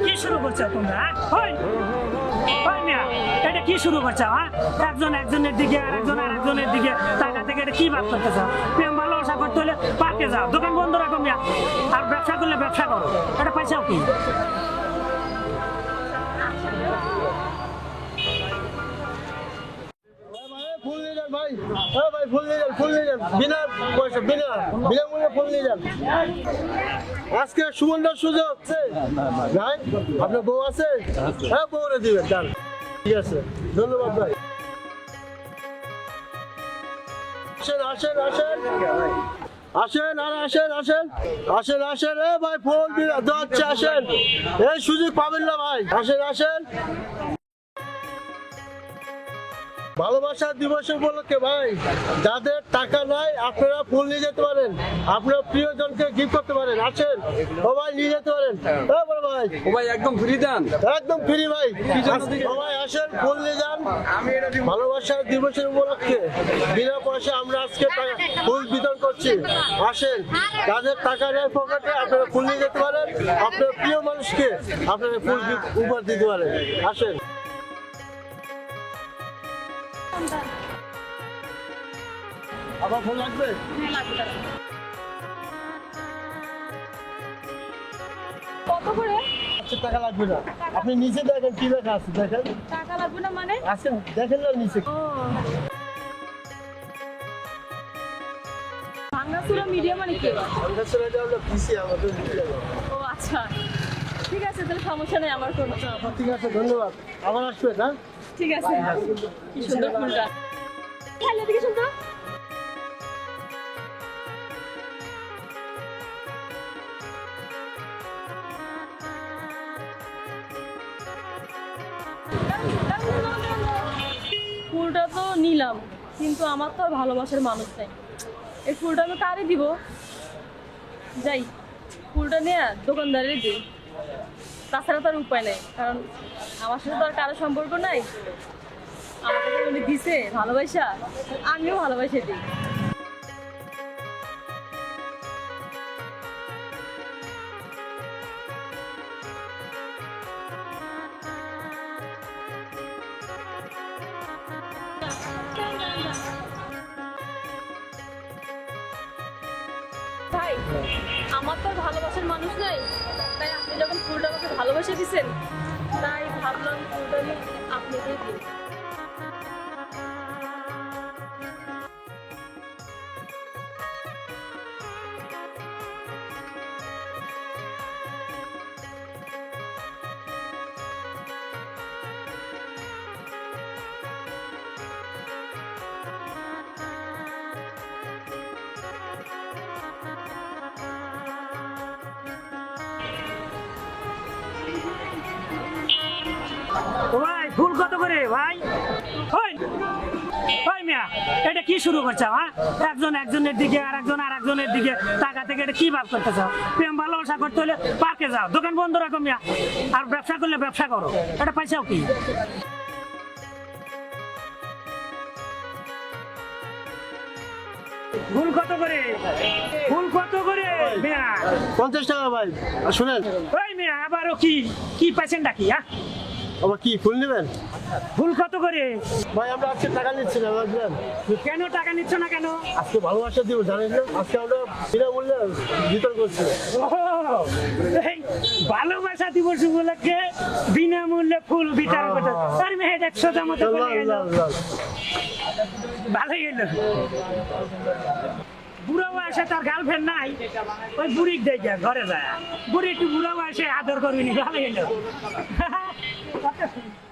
কি শুরু করছ তোমরা হ্যাঁ? এটা কি শুরু করছ হ্যাঁ? একজন একজনের দিকে আর একজন একজনের দিকে টাকা থেকে এটা কি বাদ করতে চাও প্রেম ভালোবাসা করতে হলে পার্কে যাও, দোকান বন্ধ রাখো মিয়া। আর ব্যবসা করলে ব্যবসা করো। এটা পয়সাও কি? হ্যাঁ আজকে সুমনটার সুযোগ ভাই, আপনার বউ আছে? হ্যাঁ দিবেন ঠিক আছে, ধন্যবাদ ভাই। আসেন আসেন আসেন। আসেন, আর আসেন আসেন। আসেন আসেন। এ ভাই ফোন দেওয়াচ্ছে আসেন। এই সুযোগ পাবেন না ভাই। আসেন আসেন। ভালোবাসা দিবস উপলক্ষে ভাই যাদের টাকা নাই আপনারা ফুল নিয়ে যেতে পারেন। আপনার প্রিয়জনকে গিফট করতে পারেন। আসেন সবাই নিয়ে যেতে পারেন। হ্যাঁ ভাই। ও ভাই একদম ফ্রি দেন। একদম ফ্রি ভাই। সবাই আসেন ফুল নিয়ে যান। ভালোবাসা দিবসের উপলক্ষে বিনা পয়সা আমরা আজকে ফুল বিতরণ করছি। আসেন যাদের টাকা নেই পকেটে আপনারা ফুল নিয়ে যেতে পারেন। আপনার প্রিয় মানুষকে আপনারা ফুল উপহার দিতে পারেন। আসেন। আবার ফুল লাগবে? কত করে? আচ্ছা টাকা লাগবে না। আপনি নিচে দেখেন কি লেখা আছে দেখেন। টাকা লাগবে না মানে? আছেন দেখেন না নিচে। মিডিয়া মানে কি? পিসি আমাদের ও আচ্ছা। ঠিক আছে তাহলে সমস্যা নেই আমার কোনো। আচ্ছা, ঠিক আছে ধন্যবাদ। আবার আসবে না ঠিক আছে। কি সুন্দর ফুলটা। হ্যালো দেখে শুনতো ফুলটা তো নিলাম কিন্তু আমার তো আর ভালোবাসার মানুষ নাই। এই ফুলটা আমি কারে দিব? যাই ফুলটা নিয়ে দোকানদারে দিই। তাছাড়া তো আর উপায় নেই, কারণ আমার সাথে তো আর কারও সম্পর্ক নাই। আমাকে উনি দিছে, ভালোবাসা, আমিও ভালোবাসে দিই। আমার তো ভালোবাসার মানুষ নাই। আপনি যখন ফুলটা আমাকে ভালোবেসে দিয়েছেন তাই ভাবলাম ফুলটা আমি আপনাকে দিই। ভাই ফুল কত করে ভাই? ওই ওই মিয়া এটা কি শুরু করছ হ্যাঁ? একজন একজনের দিকে আর একজন আর একজনের দিকে টাকা থেকে এটা কি ভাব করতে চাও প্রেম ভালোবাসা করতে হলে পার্কে যাও দোকান বন্ধ রাখো মিয়া। আর ব্যবসা করলে ব্যবসা করো এটা পয়সাও কি? ফুল কত করে? ফুল কত করে মিয়া? পঞ্চাশ টাকা ভাই শুনেন। ওই মিয়া আবারও কি কি পাইছেন ডাকি হ্যাঁ? আবার কি ফুল নেবেন? ফুল কত করে? ভাই আমরা আজকে টাকা নিচ্ছি না বুঝলেন? কেন টাকা নিচ্ছ না কেন? আজকে ভালোবাসা দিব জানেন না? আজকে আমরা বিনামূল্যে বিতরণ করছি। ভালোবাসা দিবস উপলক্ষে বিনামূল্যে ফুল বিতরণ করতে আর মেয়ে একশো মতো বলে গেল ভালোই এলো। বুড়ো বয়সে তার গার্লফ্রেন্ড নাই। ওই বুড়ি দেখে ঘরে যায় বুড়ি একটু বুড়ো বয়সে আদর করবি নি ভালো এলো। 我告诉你